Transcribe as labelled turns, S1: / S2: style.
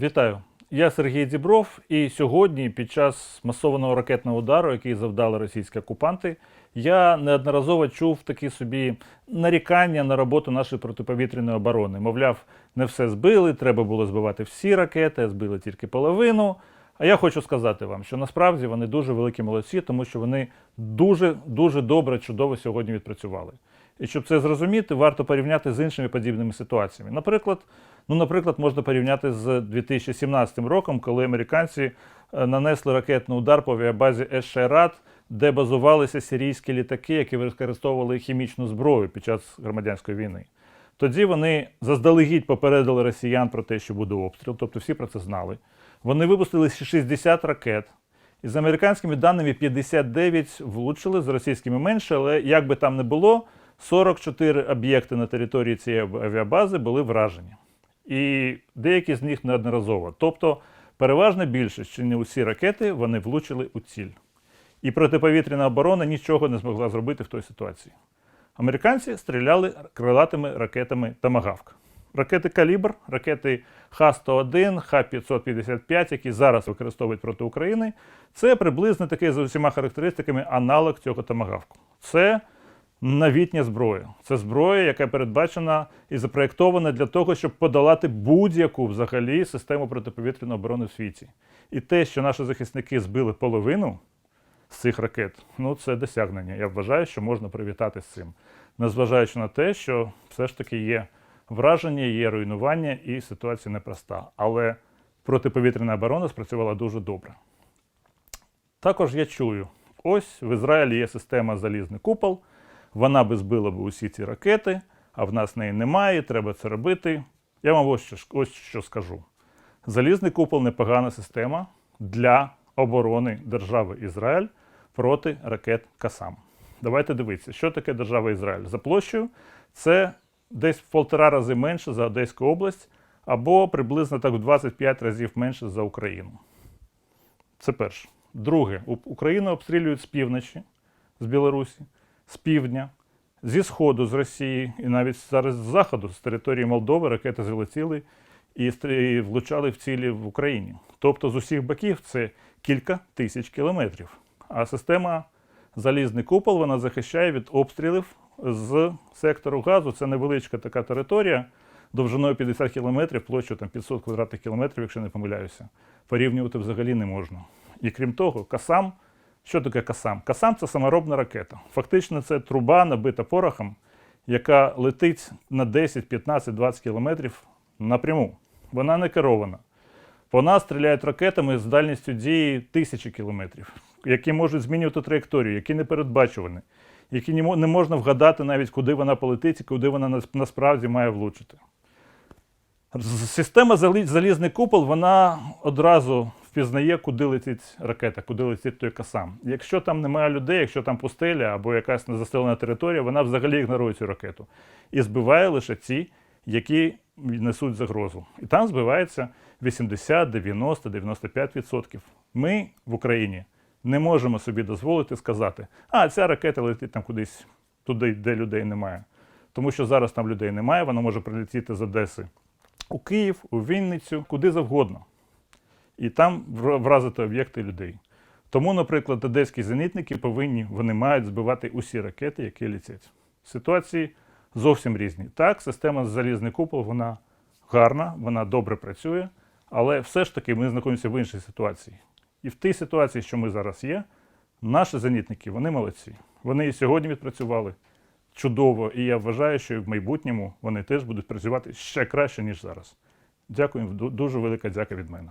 S1: Вітаю! Я Сергій Дібров, і сьогодні, під час масованого ракетного удару, який завдали російські окупанти, я неодноразово чув такі собі нарікання на роботу нашої протиповітряної оборони. Мовляв, не все збили, треба було збивати всі ракети, збили тільки половину. А я хочу сказати вам, що насправді вони дуже великі молодці, тому що вони дуже дуже добре, чудово сьогодні відпрацювали. І щоб це зрозуміти, варто порівняти з іншими подібними ситуаціями. Наприклад, ну, наприклад, можна порівняти з 2017 роком, коли американці е, нанесли ракетний удар по авіабазі Еш-Шайрат, де базувалися сирійські літаки, які використовували хімічну зброю під час громадянської війни. Тоді вони заздалегідь попередили росіян про те, що буде обстріл, тобто всі про це знали. Вони випустили 60 ракет. І з американськими даними 59 влучили, з російськими менше, але як би там не було, 44 об'єкти на території цієї авіабази були вражені. І деякі з них неодноразово. Тобто, переважна більшість, чи не усі ракети, вони влучили у ціль. І протиповітряна оборона нічого не змогла зробити в той ситуації. Американці стріляли крилатими ракетами Томагавк. Ракети Калібр, ракети Х-101, Х-555, які зараз використовують проти України, це приблизно такий за усіма характеристиками аналог цього Томагавку. Це новітня зброя. Це зброя, яка передбачена і запроєктована для того, щоб подолати будь-яку взагалі систему протиповітряної оборони в світі. І те, що наші захисники збили половину з цих ракет, ну це досягнення. Я вважаю, що можна привітати з цим, незважаючи на те, що все ж таки є враження, є руйнування і ситуація непроста. Але протиповітряна оборона спрацювала дуже добре. Також я чую: ось в Ізраїлі є система залізний купол, вона би збила б усі ці ракети, а в нас неї немає, треба це робити. Я вам ось що, ось що скажу. Залізний купол непогана система для оборони держави Ізраїль проти ракет Касам. Давайте дивитися, що таке держава Ізраїль. За площею це десь в полтора рази менше за Одеську область, або приблизно так в 25 разів менше за Україну. Це перше. Друге, Україну обстрілюють з півночі, з Білорусі, з півдня, зі сходу з Росії, і навіть зараз з заходу, з території Молдови, ракети залетіли і влучали в цілі в Україні. Тобто з усіх боків це кілька тисяч кілометрів. А система залізний купол вона захищає від обстрілів з сектору газу. Це невеличка така територія довжиною 50 кілометрів, площу там 500 квадратних кілометрів, якщо не помиляюся. Порівнювати взагалі не можна. І крім того, Касам. Що таке Касам? Касам це саморобна ракета. Фактично, це труба, набита порохом, яка летить на 10, 15, 20 кілометрів напряму. Вона не керована. По нас стріляють ракетами з дальністю дії тисячі кілометрів, які можуть змінювати траєкторію, які не передбачувані, які не можна вгадати навіть, куди вона полетить і куди вона насправді має влучити. Система залізний купол вона одразу впізнає, куди летить ракета, куди летить той касам. Якщо там немає людей, якщо там пустеля або якась незаселена територія, вона взагалі ігнорує цю ракету і збиває лише ті, які несуть загрозу. І там збивається 80, 90, 95%. Ми в Україні не можемо собі дозволити сказати, а ця ракета летить там кудись туди, де людей немає. Тому що зараз там людей немає, вона може прилетіти з Одеси у Київ, у Вінницю, куди завгодно. І там вразити об'єкти людей. Тому, наприклад, одеські зенітники повинні, вони мають збивати усі ракети, які летять. Ситуації зовсім різні. Так, система залізний купол, вона гарна, вона добре працює, але все ж таки ми знаходимося в іншій ситуації. І в тій ситуації, що ми зараз є, наші зенітники, вони молодці. Вони і сьогодні відпрацювали чудово, і я вважаю, що в майбутньому вони теж будуть працювати ще краще, ніж зараз. Дякую, дуже велика дяка від мене.